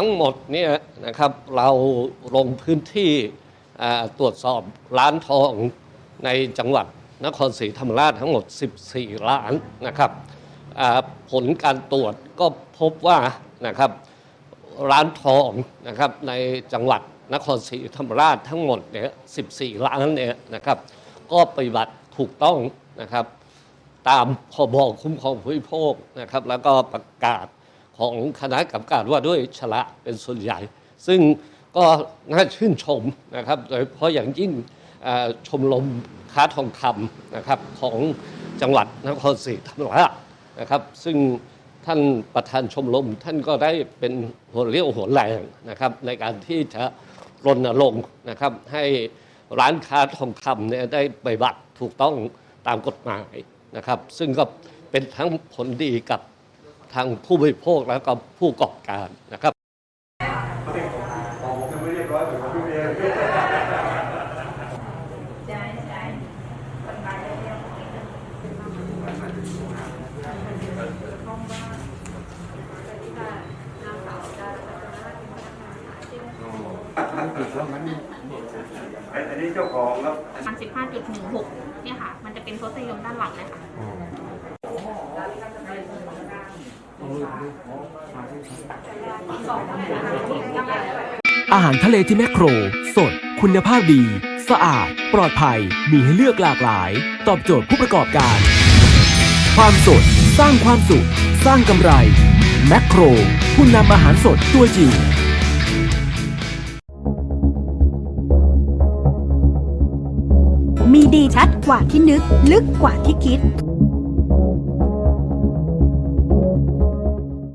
ทั้งหมดเนี่ยนะครับเราลงพื้นที่ตรวจสอบร้านทองในจังหวัดนครศรีธรรมราชทั้งหมด 14 ล้านนะครับผลการตรวจก็พบว่านะครับร้านทองนะครับในจังหวัดนครศรีธรรมราชทั้งหมดเนี่ย14 ล้านเนี่ยนะครับก็ปฏิบัติถูกต้องนะครับตามพบคุ้มครองผู้บริโภคนะครับแล้วก็ประกาศ ของคณะกรรมการว่าด้วยฉละเป็นส่วนใหญ่ ซึ่งก็น่าชื่นชมนะครับโดยเฉพาะอย่างยิ่งชมรมค้าทองคำนะครับของจังหวัดนครศรีธรรมราชนะครับ ซึ่งท่านประธานชมรมท่านก็ได้เป็นหัวเรี่ยวหัวแรงนะครับ ในการที่จะรณรงค์นะครับให้ร้านค้าทองคำเนี่ยได้ปฏิบัติถูกต้องตามกฎหมายนะครับ ซึ่งก็เป็นทั้งผลดีกับ ทางผู้บริโภคแล้วก็ผู้ประกอบการนะครับใช่ใช่คนมาเรื่อยๆอันนี้เจ้าของครับมันสิบห้าจุดหนึ่งหกเนี่ยค่ะ มันจะเป็นโพสต์ยมด้านหลังเลยค่ะ อาหารทะเลที่แมคโคร สด คุณภาพดี สะอาด ปลอดภัย มีให้เลือกหลากหลาย ตอบโจทย์ผู้ประกอบการ ความสด สร้างความสุข สร้างกำไร แมคโคร ผู้นำอาหารสดตัวจริงมีดีชัดกว่าที่นึก ลึกกว่าที่คิด